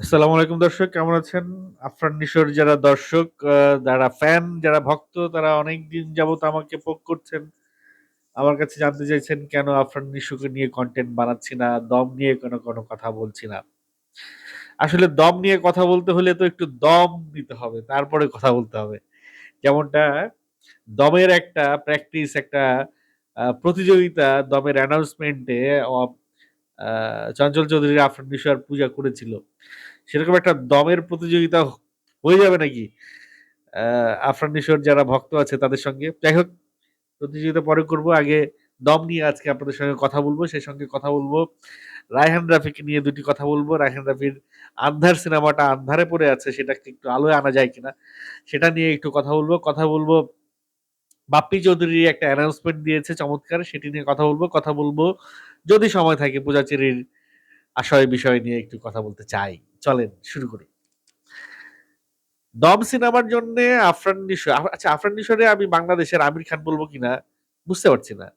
আসসালামু আলাইকুম দর্শক কেমন আছেন? আফরান নিশোর যারা দর্শক যারা ফ্যান, যারা ভক্ত তারা অনেকদিন যাবত আমাকে পোক করছেন। আমার কাছে জানতে চাইছেন কেন আফরান নিশোকে নিয়ে কনটেন্ট বানাচ্ছি না, দম নিয়ে কেন কোনো কথা বলছি না। আসলে দম নিয়ে কথা বলতে হলে তো একটু দম নিতে হবে। তারপরে কথা বলতে হবে। যেমনটা দমের একটা প্র্যাকটিস একটা প্রতিযোগিতা দমের অ্যানাউন্সমেন্ট চঞ্চল চৌধুরী আফরান আর পূজা করেছিল। সেরকম একটা দমের প্রতিযোগিতা হয়ে যাবে নাকি? আফরান নিশোর যারা ভক্ত আছে তাদের সঙ্গে। যাই হোক, প্রতিযোগিতা পরে করব। আগে দম নিয়ে আজকে আপনাদের সঙ্গে কথা বলব সেই সঙ্গে কথা বলব রায়হান রাফিকে নিয়ে ২ টি কথা বলব। রায়হান রাফির 'আন্ধার' সিনেমাটা আন্ধারে পড়ে আছে সেটাকে একটু আলোয় আনা যায় কিনা সেটা নিয়ে একটু কথা বলব কথা বলব, বাপ্পি চৌধুরী একটা অ্যানাউন্সমেন্ট দিয়েছে, চমৎকার, সেটি নিয়ে কথা বলব কথা বলব যদি সময় থাকে পূজাচেরির আশয় বিষয় নিয়ে একটু কথা বলতে চাই। চলেন শুরু করি। দম সিনেমার জন্যে আফরান নিশো আচ্ছা আফরান নিশোরে আমি বাংলাদেশের আমির খান বলব কিনা বুঝতে পারছি না।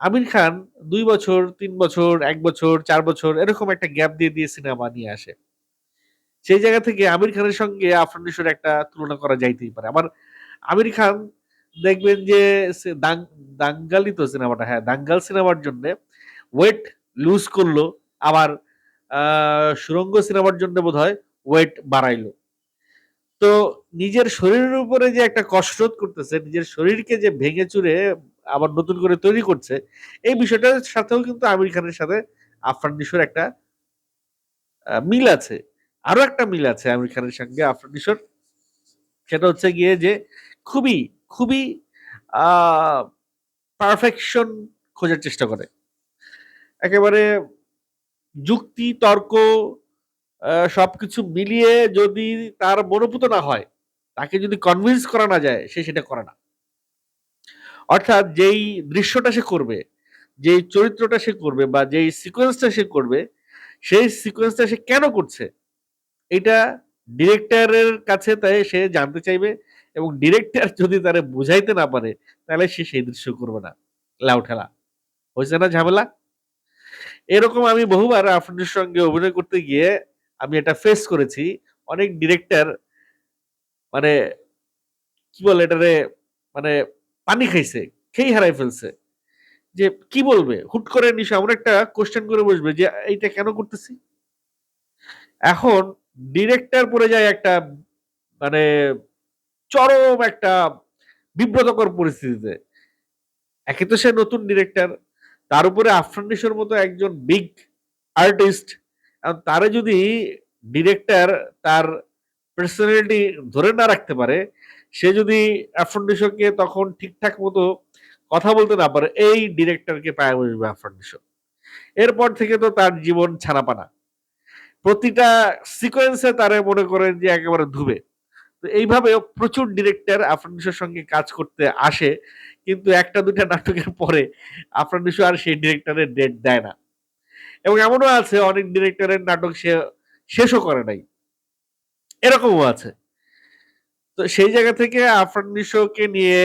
আমির খান দুই বছর, তিন বছর, এক বছর, চার বছর এরকম একটা গ্যাপ দিয়ে, দিয়ে সিনেমা নিয়ে আসে। সেই জায়গা থেকে আমির খানের সঙ্গে আফরান নিশোর একটা তুলনা করা যাইতেই পারে। আবার আমির খান দেখবেন যে দাঙ্গালি তো সিনেমাটা হ্যাঁ, দাঙ্গাল সিনেমার জন্যে ওয়েট লুজ করল আবার আ সুড়ঙ্গ সিনেমার জন্য বোধহয় ওয়েট বাড়াইলো। তো নিজের শরীরের উপরে যে একটা কসরত করতেছে, নিজের শরীরকে যে ভেঙে চুরে আবার নতুন করে তৈরি করছে, এই বিষয়টার সাথেও কিন্তু আমির খানের সাথে আফরান নিশোর একটা মিল আছে। আরও একটা মিল আছে আমির খানের সঙ্গে আফরান নিশোর। সেটা হচ্ছে গিয়ে যে খুবই, খুবই পারফেকশন খোঁজার চেষ্টা করে। একেবারে যুক্তি, তর্ক সবকিছু মিলিয়ে যদি তার মনোপুত না হয়, তাকে যদি কনভিন্স করা না যায়, সে সেটা করে না। অর্থাৎ যেই দৃশ্যটা সে করবে, যেই চরিত্রটা সে করবে বা যেই সিকোয়েন্সটা সে করবে, সেই সিকোয়েন্সটা সে কেন করছে? এটা ডিরেক্টরের কাছে তাই সে জানতে চাইবে এবং ডিরেক্টর যদি তারা বুঝাইতে না পারে, তাহলে সে সেই দৃশ্য করবে না। লাউ ঠেলা। হইছে না ঝামেলা? এরকম আমি বহুবার আফরানের সঙ্গে অভিনয় করতে গিয়ে আমি এটা ফেস করেছি। অনেক ডিরেক্টর মানে কি বলে এটারে মানে পানি খাইছে, খেই হারায় ফেলছে। যে কি বলবে? হুট করে নিশা এমন একটা কোয়েশ্চেন করে বসবে যে এইটা কেন করতেছি? এখন ডিরেক্টর পড়ে যায় একটা মানে চরম একটা বিব্রতকর পরিস্থিতিতে। একে তো সে নতুন ডিরেক্টর, তার উপরে আফরান নিশোর মতো একজন বিগ আর্টিস্ট, তারে যদি ডিরেক্টর তার পার্সোনালিটি ধরে না রাখতে পারে, সে যদি আফরান নিশোকে তখন ঠিকঠাক মতো কথা বলতে না পারে, এই ডিরেক্টরকে পায়ে বসবে আফরান নিশো। এরপর থেকে তো তার জীবন ছানাপানা। প্রতিটা সিকোয়েন্সে তারে মনে করেন যে একেবারে ধুবে। তো এইভাবে প্রচুর ডিরেক্টর আফরান নিশোর সঙ্গে কাজ করতে আসে। কিন্তু ১ টা ২ টা নাটকের পরে আফরান নিশো আর সেই ডিরেক্টরের ডেট দেয় না। এবং এমনও আছে, অনেক ডিরেক্টরের নাটক সে শেষও করে নাই। এরকমও আছে। তো সেই জায়গা থেকে আফরান নিশোকে নিয়ে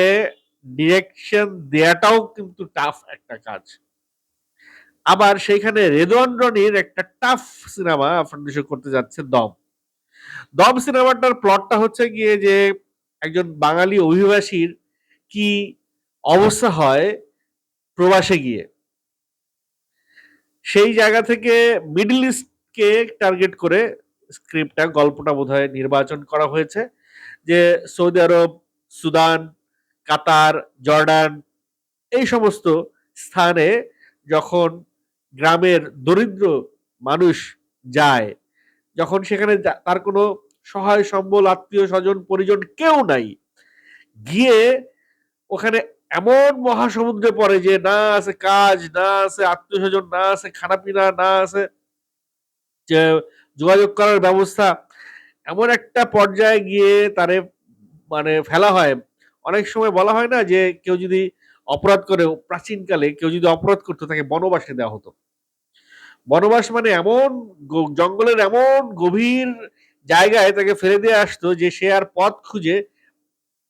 ডিরেকশন দেয়াটাও কিন্তু টাফ একটা কাজ। আবার সেইখানে রেদওয়ান রনির একটা টাফ সিনেমা আফরান করতে যাচ্ছে 'দম'। 'দম' সিনেমাটার প্লটটা হচ্ছে গিয়ে যে একজন বাঙালি অভিবাসীর কি অবস্থা হয় প্রবাসে গিয়ে। সেই জায়গা থেকে মিডল ইস্টকে টার্গেট করে স্ক্রিপ্টটা গল্পটা বোধহয় নির্বাচন করা হয়েছে। যে Saudi Arab, Sudan, Qatar, Jordan এই সমস্ত স্থানে যখন গ্রামের দরিদ্র মানুষ যায়, যখন সেখানে তার কোনো সহায় সম্বল, আত্মীয়-স্বজন, পরিজন কেউ নাই। গিয়ে ওখানে এমন মহাসমুদ্রে পড়ে যে না আছে কাজ, না আছে আত্মীয়-স্বজন, না আছে খানাপিনা, না আছে যে যোগাযোগ করার ব্যবস্থা। এমন একটা পর্যায়ে গিয়ে তারে মানে ফেলা হয়। অনেক সময় বলা হয় না যে কেউ যদি অপরাধ করে প্রাচীনকালে কেউ যদি অপরাধ করতো তাকে বনবাসে দেওয়া হতো। বনবাস মানে এমন জঙ্গলের এমন গভীর জায়গায় তাকে ফেলে দিয়ে আসতো যে সে আর পথ খুঁজে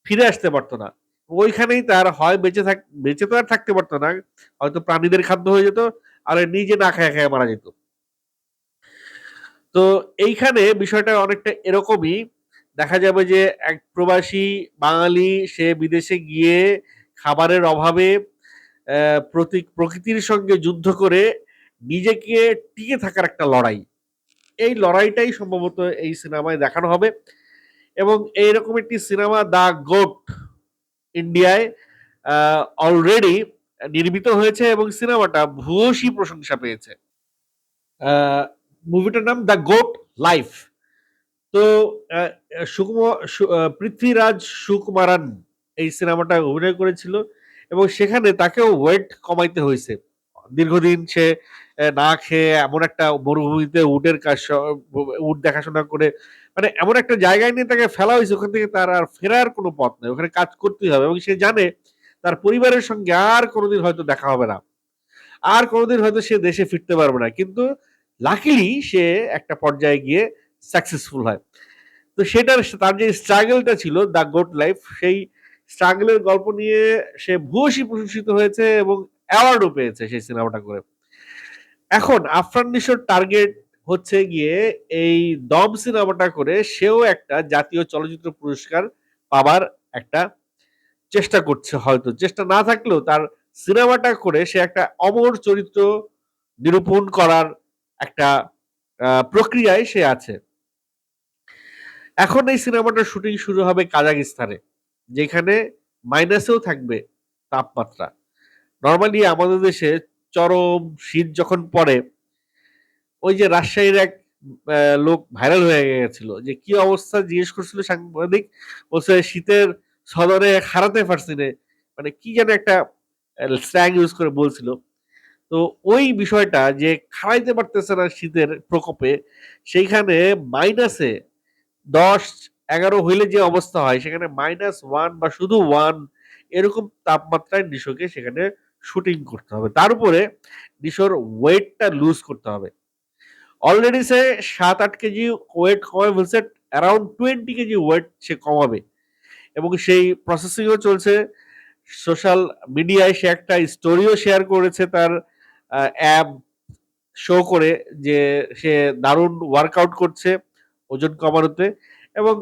ফিরে আসতে পারত না। ওইখানেই তার হয় বেঁচে থাক বেঁচে তো আর থাকতে পারতো না। হয়তো প্রাণীদের খাদ্য হয়ে যেত, আর নিজে না খায়া, খায়া মারা যেত। তো এইখানে বিষয়টা অনেকটা এরকমই দেখা যাবে যে এক প্রবাসী বাঙালি সে বিদেশে গিয়ে খাবারের অভাবে আহ, প্রতি- প্রকৃতির সঙ্গে যুদ্ধ করে নিজেকে টিকে থাকার একটা লড়াই। এই লড়াইটাই সম্ভবত এই সিনেমায় দেখানো হবে এবং এইরকম একটি সিনেমা দা গোট ইন্ডিয়ায় অলরেডি নির্মিত হয়েছে এবং সিনেমাটা ভূয়সী প্রশংসা পেয়েছে। মুভিটার নাম দ্য গোট লাইফ। তো আহ, সুকুমার সু- আহ, পৃথ্বীরাজ সুকুমারান এই সিনেমাটা অভিনয় করেছিল এবং সেখানে তাকেও ওয়েট কমাইতে হয়েছে। দীর্ঘদিন সে না খেয়ে এমন একটা মরুভূমিতে উটের কাজ উট দেখাশোনা করে মানে এমন একটা জায়গায় নিয়ে তাকে ফেলা হয়েছে, ওখান থেকে তার আর ফেরার কোনো পথ নেই। ওখানে কাজ করতেই হবে এবং সে জানে তার পরিবারের সঙ্গে আর কোনোদিন হয়তো দেখা হবে না। আর কোনোদিন হয়তো সে দেশে ফিরতে পারবে না। কিন্তু লাকিলি সে একটা পর্যায়ে গিয়ে সাকসেসফুল হয়। তো সেটার তার যে স্ট্রাগলটা ছিল দ্য গোট লাইফ সেই স্ট্রাগলের গল্প নিয়ে সে ভূয়সী প্রশংসিত হয়েছে এবং অ্যাওয়ার্ডও পেয়েছে সেই সিনেমাটা করে। এখন আফরান নিশোর টার্গেট হচ্ছে গিয়ে এই দম সিনেমাটা করে সেও একটা জাতীয় চলচ্চিত্র পুরস্কার পাবার একটা চেষ্টা করছে হয়তো। চেষ্টা না থাকলেও তার সিনেমাটা করে সে একটা অমর চরিত্র নিরূপণ করার একটা প্রক্রিয়ায় সে আছে। এখন এই সিনেমাটার শুটিং শুরু হবে কাজাকিস্তানে, যেখানে মাইনাসেও থাকবে তাপমাত্রা। নর্মালি আমাদের দেশে চরম শীত যখন পড়ে, ওই যে রাজশাহীর এক লোক ভাইরাল হয়ে গেছিল যে কি অবস্থা জিজ্ঞেস করছিল সাংবাদিক, বলছে শীতের সদরে হারাতে পারছি রে মানে কি যেন একটা স্ল্যাং ইউজ করে বলছিল। তো ওই বিষয়টা যে খাড়াইতে পারতেছে না শীতের প্রকোপে, সেইখানে মাইনাসে দশ, এগারো হইলে যে অবস্থা হয়, সেখানে মাইনাস ওয়ান বা শুধু ওয়ান এরকম তাপমাত্রায় নিশোকে সেখানে শুটিং করতে হবে। তার উপরে নিশোর ওয়েটটা লুজ করতে হবে। অলরেডি সে সাত আট কেজি ওয়েট কমায় ফেলছে অ্যারাউন্ড টোয়েন্টি কেজি ওয়েট সে কমাবে। এবং সেই প্রসেসিংও চলছে। সোশ্যাল মিডিয়ায় সে একটা স্টোরিও শেয়ার করেছে তার অ্যাপ শো করে যে সে দারুণ ওয়ার্কআউট করছে ওজন কমানোতে। এবং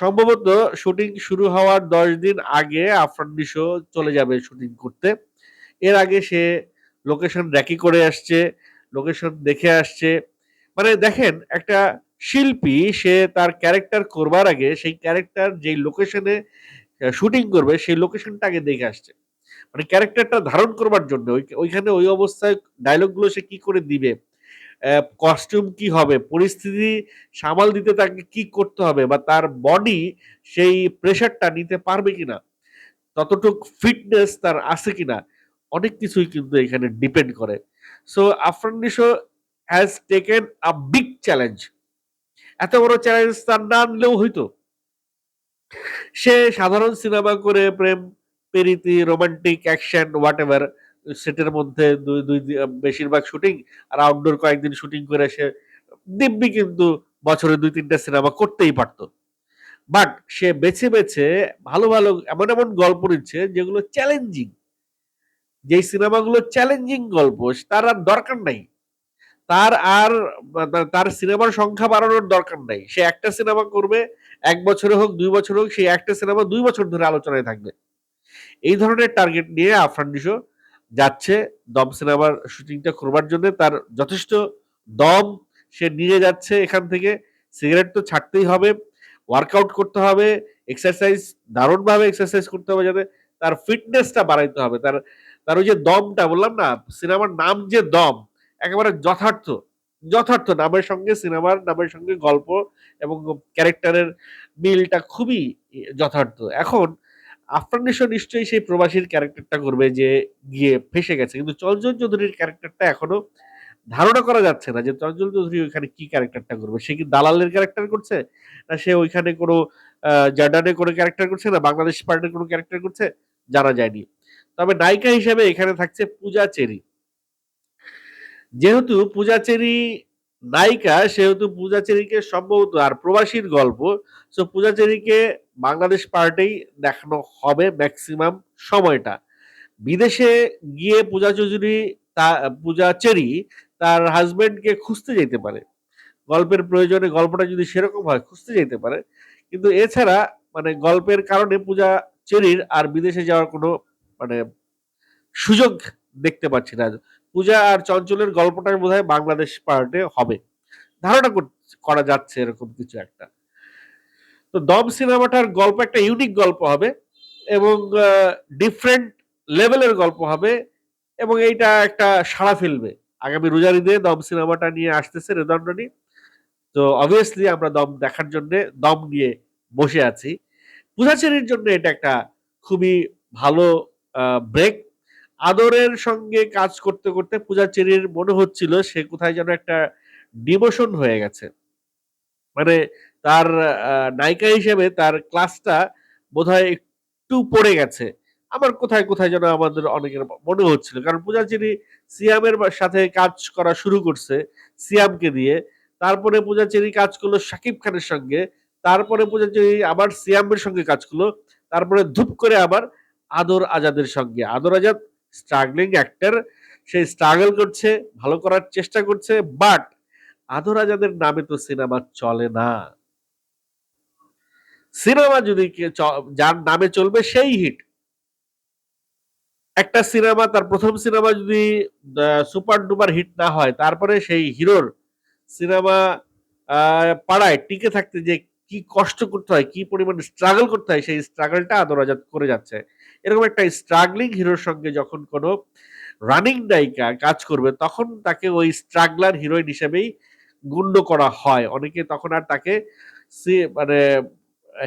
সম্ভবত শুটিং শুরু হওয়ার দশ দিন আগে আফরান নিশো চলে যাবে শুটিং করতে। এর আগে সে লোকেশন র্যাকি করে আসছে লোকেশন দেখে আসছে। মানে দেখেন, একটা শিল্পী, সে তার ক্যারেক্টার করবার আগে সেই ক্যারেক্টার যেই লোকেশনে শুটিং করবে, সেই লোকেশনটা আগে দেখে আসছে। মানে ক্যারেক্টারটা ধারণ করবার জন্য, ওই- ওইখানে ওই অবস্থায় ডায়লগগুলো সে কি করে দিবে? কস্টিউম কি হবে? পরিস্থিতি সামাল দিতে তাকে কি করতে হবে? বা তার বডি সেই প্রেশারটা নিতে পারবে কিনা? ততটুক ফিটনেস তার আছে কিনা? অনেক কিছুই কিন্তু এখানে ডিপেন্ড করে। So Afran Nisho has taken a big challenge এত বড় চ্যালেঞ্জ তার না আনলেও হইতো। সে সাধারণ সিনেমা করে প্রেম, প্রীতি রোমান্টিক অ্যাকশন হোয়াট এভার সেটের মধ্যে দুই দুই বেশিরভাগ শুটিং আর আউটডোর কয়েকদিন শুটিং করে সে দিব্যি কিন্তু বছরে দুই, তিনটা সিনেমা করতেই পারতো। বাট সে বেছে বেছে ভালো ভালো এমন এমন গল্প নিচ্ছে যেগুলো চ্যালেঞ্জিং যেই সিনেমাগুলো চ্যালেঞ্জিং গল্প, তার আর দরকার নাই। তার আর, তার- সিনেমার সংখ্যা বাড়ানোর দরকার নাই। সে একটা সিনেমা করবে, এক বছরে হোক, দুই বছর হোক সেই একটা সিনেমা দুই বছর ধরে আলোচনায় থাকবে। এই ধরনের টার্গেট নিয়ে আফরান নিশো যাচ্ছে, দম সিনেমার শুটিংটা করবার জন্য। তার যথেষ্ট দম সে নিয়ে যাচ্ছে এখান থেকে। সিগারেট তো ছাড়তেই হবে ওয়ার্কআউট করতে হবে এক্সারসাইজ দারুণভাবে এক্সারসাইজ করতে হবে যাতে তার ফিটনেসটা বাড়াইতে হবে। তার তার ওই যে দমটা বললাম না, সিনেমার নাম যে দম, একেবারে যথার্থ যথার্থ নামের সঙ্গে সিনেমার নামের সঙ্গে গল্প এবং ক্যারেক্টারের মিলটা খুবই যথার্থ। এখন আফরান নিশ্চয়ই সেই প্রবাসীর ক্যারেক্টারটা করবে যে গিয়ে ফেসে গেছে, কিন্তু চঞ্চল চৌধুরীর ক্যারেক্টারটা এখনও ধারণা করা যাচ্ছে না যে চঞ্চল চৌধুরী ওইখানে কি ক্যারেক্টারটা করবে। সে কি দালালের ক্যারেক্টার করছে? না সে ওইখানে কোনো জার্ডানে কোনো ক্যারেক্টার করছে? না বাংলাদেশ পার্টির কোনো ক্যারেক্টার করছে? জানা যায়নি। তবে নায়িকা হিসেবে এখানে থাকছে পূজা চেরি যেহেতু পূজা চেরি নায়িকা, সেহেতু পূজা চেরিকে সম্ভবত আর প্রবাসীর গল্প সো পূজা চেরিকে বাংলাদেশ পার্টেই দেখানো হবে ম্যাক্সিমাম সময়টা। বিদেশে গিয়ে পূজা চৌধুরী তা পূজা চেরি তার হাজবেন্ডকে খুঁজতে যেতে পারে। গল্পের প্রয়োজনে গল্পটা যদি সেরকম হয়, খুঁজতে যেতে পারে। কিন্তু এছাড়া মানে গল্পের কারণে পূজা চেরির আর বিদেশে যাওয়ার কোনো মানে সুযোগ দেখতে পাচ্ছি না। পূজা আর চঞ্চলের গল্পটা বোধ হয় বাংলাদেশ পার্টে হবে। ধারণা করা যাচ্ছে এরকম কিছু একটা। তো দম সিনেমাটার গল্প একটা ইউনিক গল্প হবে এবং ডিফারেন্ট লেভেলের গল্প হবে এবং এইটা একটা সাড়া ফেলবে। আগামী রোজার ঈদে দম সিনেমাটা নিয়ে আসতেছে রেদন্ডনি তো অবভিয়াসলি আমরা দম দেখার জন্য দম নিয়ে বসে আছি। পূজাচেরির জন্য এটা একটা খুবই ভালো ব্রেক আদরের সঙ্গে কাজ করতে করতে পূজাচেরির মনে হচ্ছিল সে কোথায় যেন একটা ডিমোশন হয়ে গেছে। মানে তার নায়িকা হিসেবে তার ক্লাসটা বোধহয় একটু পড়ে গেছে। আমার কোথায় কোথায় যেন আমাদের অনেকের মনে হচ্ছিল। কারণ পূজাচেরি সিয়ামের সাথে কাজ করা শুরু করছে সিয়ামকে দিয়ে। তারপরে পূজাচেরি কাজ করল শাকিব খানের সঙ্গে। তারপরে পূজাচেরি আবার সিয়ামের সঙ্গে কাজ করল। তারপরে ধূপ করে আবার আদর আজাদের সঙ্গে। আদর আজাদ স্ট্রাগলিং অ্যাক্টর সে স্ট্রাগল করছে, ভালো করার চেষ্টা করছে বাট আদর আজাদের নামে তো সিনেমা চলে না। সিনেমা যদি যার নামে চলবে সেই হিট একটা সিনেমা তার প্রথম সিনেমা যদি সুপার ডুপার হিট না হয়, তারপরে সেই হিরোর সিনেমা পাড়ায় টিকে থাকতে যে কি কষ্ট করতে হয়, কি পরিমাণে স্ট্রাগল করতে হয়, সেই স্ট্রাগলটা আদর আজাদ করে যাচ্ছে। এরকম একটা স্ট্রাগলিং হিরোর সঙ্গে যখন কোনো রানিং নায়িকা কাজ করবে, তখন তাকে ওই স্ট্রাগলার হিরোইন হিসেবেই গুণ্য করা হয়। অনেকে তখন আর তাকে মানে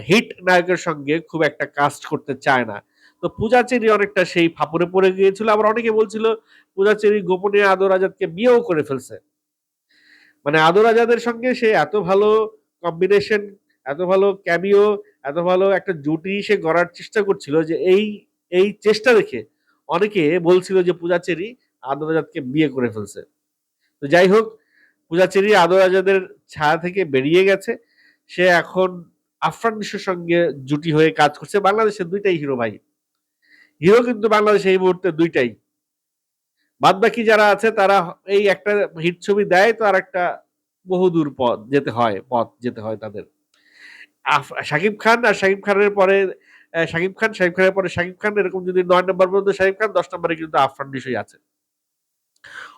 হিট নায়কের সঙ্গে খুব একটা কাস্ট করতে চায় না। তো পূজা চেরি অনেকটা সেই ফাপড়ে পড়ে গিয়েছিল। আবার অনেকে বলছিল, পূজা চেরি গোপনে আদর আজাদকে বিয়েও করে ফেলছে। মানে আদর আজাদের সঙ্গে সে এত ভালো কম্বিনেশন এত ভালো ক্যামিও এত ভালো একটা জুটি সে গড়ার চেষ্টা করছিল যে এই এই চেষ্টা দেখে অনেকে বলছিল যে পূজাচেরি আদর আজাদকে বিয়ে করে ফেলছে। তো যাই হোক, পূজাচেরি আদর আজাদের ছায়া থেকে বেরিয়ে গেছে। সে এখন আফরান নিশোর সঙ্গে জুটি হয়ে কাজ করছে। বাংলাদেশের দুইটাই হিরো ভাই। হিরো কিন্তু বাংলাদেশে এই মুহূর্তে দুইটাই। বাদ বাকি যারা আছে, তারা এই একটা হিট ছবি দেয় তো আর একটা বহুদূর পথ যেতে হয়, পথ যেতে হয় তাদের। শাকিব খান আর শাকিব খানের পরে শাকিব খান, শাকিব খানের পরে শাকিব খান, এরকম যদি নয় নম্বর পর্যন্ত শাকিব খান, দশ নম্বরে কিন্তু আফরান নিশোই আছে।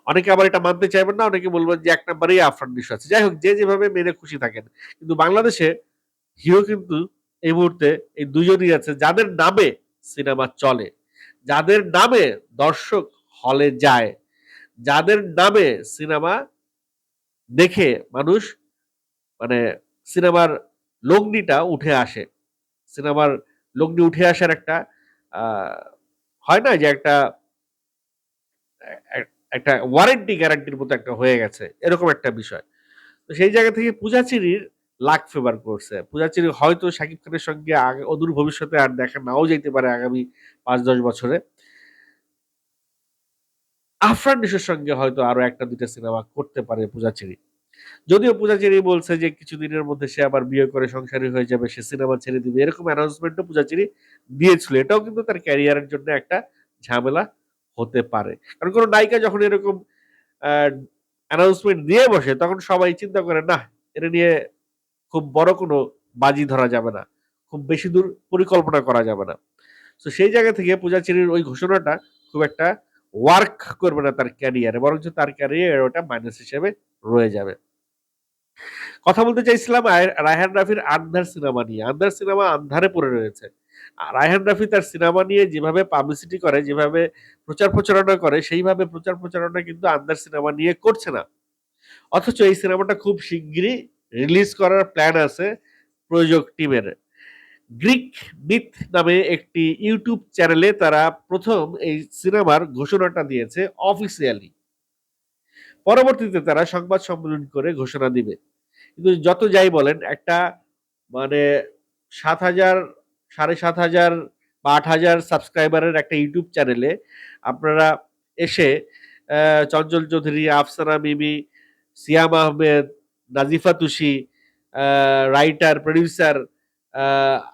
অনেকে আবার এটা মানতে চাইবেন না, অনেকে বলবেন যে এক নম্বরেই আফরান নিশো আছে। যাই হোক, যে যেভাবে মেনে খুশি থাকেন। কিন্তু বাংলাদেশে হিরো কিন্তু এই মুহূর্তে এই দুজনই আছে, যাদের নামে সিনেমা চলে, যাদের নামে দর্শক হলে যায়, যাদের নামে সিনেমা দেখে মানুষ মানে সিনেমার লগ্নিটা উঠে আসে। সিনেমার লগ্নি উঠে আসার একটা হয় না যে একটা একটা ওয়ারেন্টি গ্যারান্টির মতো একটা হয়ে গেছে, এরকম একটা বিষয়। তো সেই জায়গা থেকে পূজাচিরির লাক ফেভার করছে। পূজাচিরি হয়তো শাকিব খানের সঙ্গে অদূর ভবিষ্যতে আর দেখা নাও যেতে পারে আগামী পাঁচ দশ বছরে। আফরান নিশোর সঙ্গে হয়তো আরও একটা দুইটা সিনেমা করতে পারে পূজাচেরি যদিও পূজাচেরি বলছে যে কিছুদিনের মধ্যে সে আবার বিয়ে করে সংসারী হয়ে যাবে, সে সিনেমা ছেড়ে দিবে, এরকম অ্যানাউন্সমেন্টও পূজাচেরি দিয়েছিল। এটাও কিন্তু তার ক্যারিয়ারের জন্য একটা ঝামেলা হতে পারে। কারণ কোনো নায়িকা যখন এরকম অ্যানাউন্সমেন্ট দিয়ে বসে, তখন সবাই চিন্তা করে, না, এটা নিয়ে খুব বড় কোনো বাজি ধরা যাবে না, খুব বেশি দূর পরিকল্পনা করা যাবে না। তো সেই জায়গা থেকে পূজাচেরির ওই ঘোষণাটা খুব একটা ওয়ার্ক করবে না তার ক্যারিয়ারে বরঞ্চ তার ক্যারিয়ার ওটা মাইনাস হিসেবে রয়ে যাবে। কথা বলতে চাইছিলাম রায়হান রাফির আন্ধার সিনেমা নিয়ে। আন্ধার সিনেমা আন্ধারে পড়ে রয়েছে। রায়হান রাফি তার সিনেমা নিয়ে যেভাবে পাবলিসিটি করে, যেভাবে প্রচার প্রচারণা করে, সেইভাবে প্রচার প্রচারণা কিন্তু আন্ধার সিনেমা নিয়ে করছে না। অথচ এই সিনেমাটা খুব শিগগিরই রিলিজ করার প্ল্যান আছে প্রযোজক টিমের। গ্রিক মিথ নামে একটি ইউটিউব চ্যানেলে তারা প্রথম এই সিনেমার ঘোষণাটা দিয়েছে অফিসিয়ালি পরবর্তীতে তারা সংবাদ সম্মেলন করে ঘোষণা দিবে। কিন্তু যত যাই বলেন, একটা মানে সাত হাজার, সাড়ে সাত হাজার বা আট হাজার সাবস্ক্রাইবারের একটা ইউটিউব চ্যানেলে আপনারা এসে চঞ্চল চৌধুরী, আফসানা মিমি, সিয়াম আহমেদ, নাজিফা তুষি রাইটার, প্রডিউসার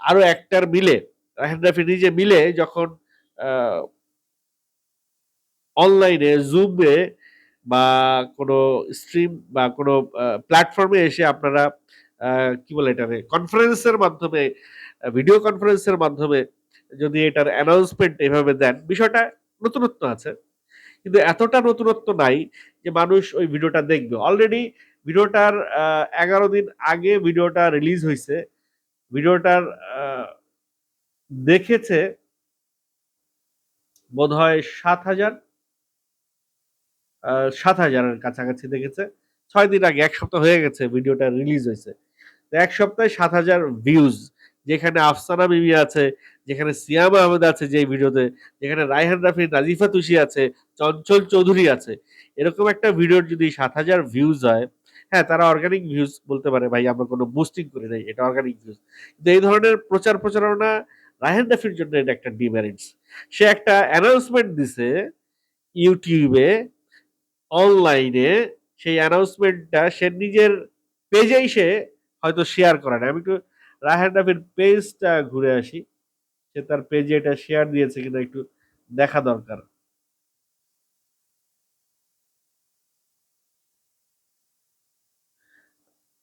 আরও একটার মিলে, রাহেন রাফি নিজে মিলে যখন অনলাইনে, জুমে বা কোনো স্ট্রিম বা কোনো প্ল্যাটফর্মে এসে আপনারা কি বলে এটারে কনফারেন্সের মাধ্যমে ভিডিও কনফারেন্সের মাধ্যমে যদি এটার অ্যানাউন্সমেন্ট এভাবে দেন, বিষয়টা নতুনত্ব আছে। কিন্তু এতটা নতুনত্ব নাই যে মানুষ ওই ভিডিওটা দেখবে। অলরেডি ভিডিওটার এগারো দিন আগে ভিডিওটা রিলিজ হয়েছে ভিডিওটার দেখেছে দেখেছে বোধহয় ৭,০০০ আ ৭,০০০ হাজারের কাছাকাছি দেখেছে। ছয় দিন আগে এক সপ্তাহ হয়ে গেছে ভিডিওটা রিলিজ হয়েছে ১ সপ্তাহে ৭,০০০ ভিউজ যেখানে আফসানা বিবি আছে, যেখানে সিয়াম আহমেদ আছে যেই ভিডিওতে, যেখানে রায়হান রাফি, নাজিফা তুষি আছে, চঞ্চল চৌধুরী আছে। এরকম একটা ভিডিওর যদি ৭,০০০ ভিউজ হয়, হ্যাঁ, তারা অর্গানিক ভিউজ বলতে পারে ভাই আমরা কোনো বুস্টিং করি নাই। এটা অর্গানিক ভিউজ। কিন্তু এই ধরনের প্রচার প্রচারণা রায়হান রাফির জন্য এটা একটা ডিমেরিটস। সে একটা অ্যানাউন্সমেন্ট দিছে এ, অনলাইনে সেই অ্যানাউন্সমেন্টটা সে নিজের পেজেই সে হয়তো শেয়ার করে নাই। আমি একটু রায়হান রাফির পেজটা ঘুরে আসি। সে তার পেজে এটা শেয়ার দিয়েছে কিনা একটু দেখা দরকার।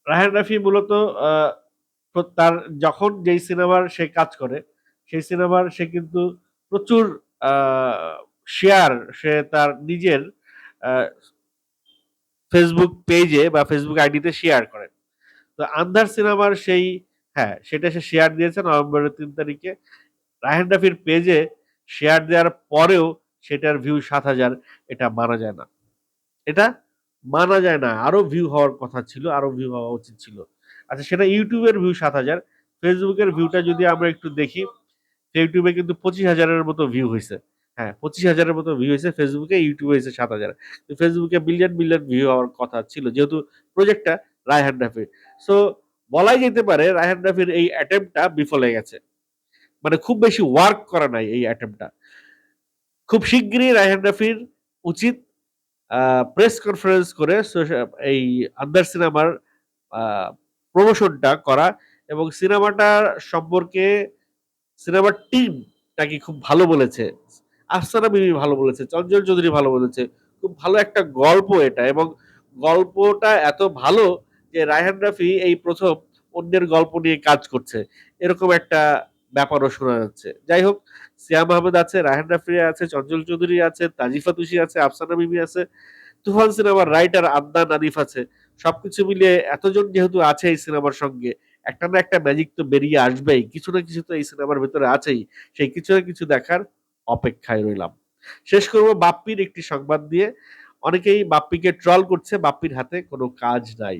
রায়হান রাফি মূলত তার যখন যেই সিনেমার সে কাজ করে, সেই সিনেমার সে কিন্তু প্রচুর শেয়ার সে তার নিজের ফেসবুক পেজে বা ফেসবুক আইডিতে শেয়ার করেন তো আন্ধার সিনেমার সেই হ্যাঁ, সেটা সে শেয়ার দিয়েছে নভেম্বরের তিন তারিখে। রায়হান রাফির পেজে শেয়ার দেওয়ার পরেও সেটার ভিউ ৭,০০০ এটা মানা যায় না। এটা মানা যায় না। আরও ভিউ হওয়ার কথা ছিল, আরও ভিউ হওয়া উচিত ছিল। আচ্ছা সেটা ইউটিউবের ভিউ সাত হাজার ফেসবুকের ভিউটা যদি আমরা একটু দেখি, এ কিন্তু পঁচিশ হাজারের মতো ভিউ হইছে। হ্যাঁ, পঁচিশ হাজারের মতো ভিউ হয়েছে ফেসবুকে এ, হয়েছে সাত হাজার ৭,০০০। তো Facebook এ বিলিয়ন, বিলিয়ন ভিউ হওয়ার কথা ছিল। যেহেতু প্রজেক্টটা রায়হান রাফির। সো বলাই যেতে পারে রায়হান রাফির এই অ্যাটেম্পটা বিফলে গেছে। মানে খুব বেশি ওয়ার্ক করা নাই এই অ্যাটেম্পটা খুব শিগগিরই রায়হান রাফির উচিত প্রেস কনফারেন্স করে এই আন্ধার সিনেমার প্রমোশনটা করা এবং সিনেমাটার সম্পর্কে সিনেমার টিম নাকি খুব ভালো বলেছে। আফসানা বিবি ভালো বলেছে, চঞ্চল চৌধুরী ভালো বলেছে। খুব ভালো একটা গল্প এটা এবং গল্পটা এত ভালো যে রায়হান রাফি এই প্রথম অন্যের গল্প নিয়ে কাজ করছে। এরকম একটা ব্যাপারও শোনা যাচ্ছে। যাই হোক সিয়াম আহমেদ আছে, রায়হান রাফি আছে, চঞ্চল চৌধুরী আছে, তাজিফা তুষি আছে, আফসানা বিবি আছে, তুফান সিনেমার রাইটার আদনান আনিফ আছে। সবকিছু মিলিয়ে এতজন যেহেতু আছে এই সিনেমার সঙ্গে, একটা না একটা ম্যাজিক তো বেরিয়ে আসবেই। কিছু না কিছু তো এই সিনেমার ভেতরে আছেই। সেই কিছু না কিছু দেখার অপেক্ষায় রইলাম। শেষ করব বাপ্পির একটি সংবাদ দিয়ে। অনেকেই বাপ্পিকে ট্রল করছে, বাপ্পির হাতে কোনো কাজ নাই।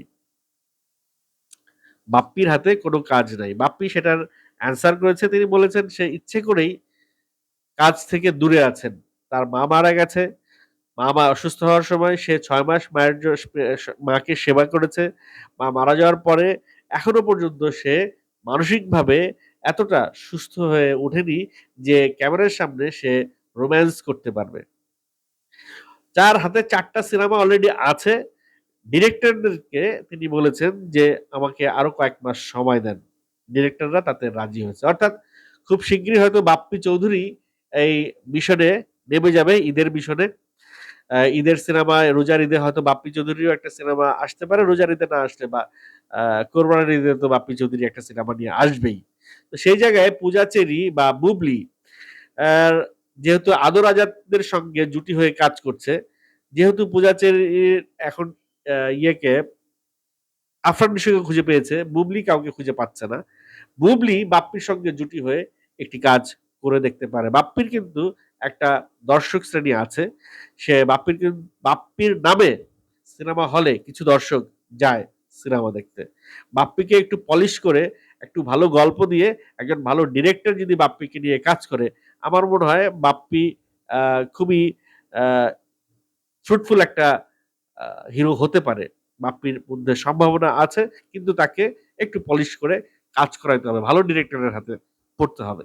বাপ্পির হাতে কোনো কাজ নাই। বাপ্পি সেটার অ্যান্সার করেছে। তিনি বলেছেন সে ইচ্ছে করেই কাজ থেকে দূরে আছেন। তার মা মারা গেছে। মা মা অসুস্থ হওয়ার সময় সে ছয় মাস মায়ের মাকে সেবা করেছে। মা মারা যাওয়ার পরে এখনও পর্যন্ত সে মানসিকভাবে এতটা সুস্থ হয়ে ওঠেনি যে ক্যামেরার সামনে সে রোম্যান্স করতে পারবে। যার হাতে ৪ টা সিনেমা অলরেডি আছে। ডিরেক্টরদেরকে তিনি বলেছেন যে, "আমাকে আরও কয়েক মাস সময় দেন।" ডিরেক্টররা তাতে রাজি হয়েছে। অর্থাৎ খুব শিগগিরই হয়তো বাপ্পি চৌধুরী এই মিশনে নেমে যাবে ঈদের মিশনে। ঈদের সিনেমায় রোজার ঈদে হয়তো বাপ্পি চৌধুরীও একটা সিনেমা আসতে পারে। রোজার ঈদে না আসলে বা কোরবানির ঈদে তো বাপ্পি চৌধুরী একটা সিনেমা নিয়ে আসবেই। তো সেই জায়গায় পূজা চেরি বা বুবলি যেহেতু আদর আজাদদের সঙ্গে জুটি হয়ে কাজ করছে, যেহেতু পূজাচেরির এখন ইয়েকে আফরান নিশোকে খুঁজে পেয়েছে, বুবলি কাউকে খুঁজে পাচ্ছে না। বুবলি বাপ্পির সঙ্গে জুটি হয়ে একটি কাজ করে দেখতে পারে। বাপ্পির কিন্তু একটা দর্শক শ্রেণি আছে। সে বাপ্পির বাপ্পির নামে সিনেমা হলে কিছু দর্শক যায় সিনেমা দেখতে। বাপ্পিকে একটু পলিশ করে, একটু ভালো গল্প দিয়ে, একজন ভালো ডিরেক্টর যদি বাপ্পিকে নিয়ে কাজ করে, আমার মনে হয় বাপ্পি খুবই ফ্রুটফুল একটা হিরো হতে পারে। বাপ্পির মধ্যে সম্ভাবনা আছে। কিন্তু তাকে একটু পলিশ করে কাজ করাইতে হবে। ভালো ডিরেক্টরের হাতে পড়তে হবে।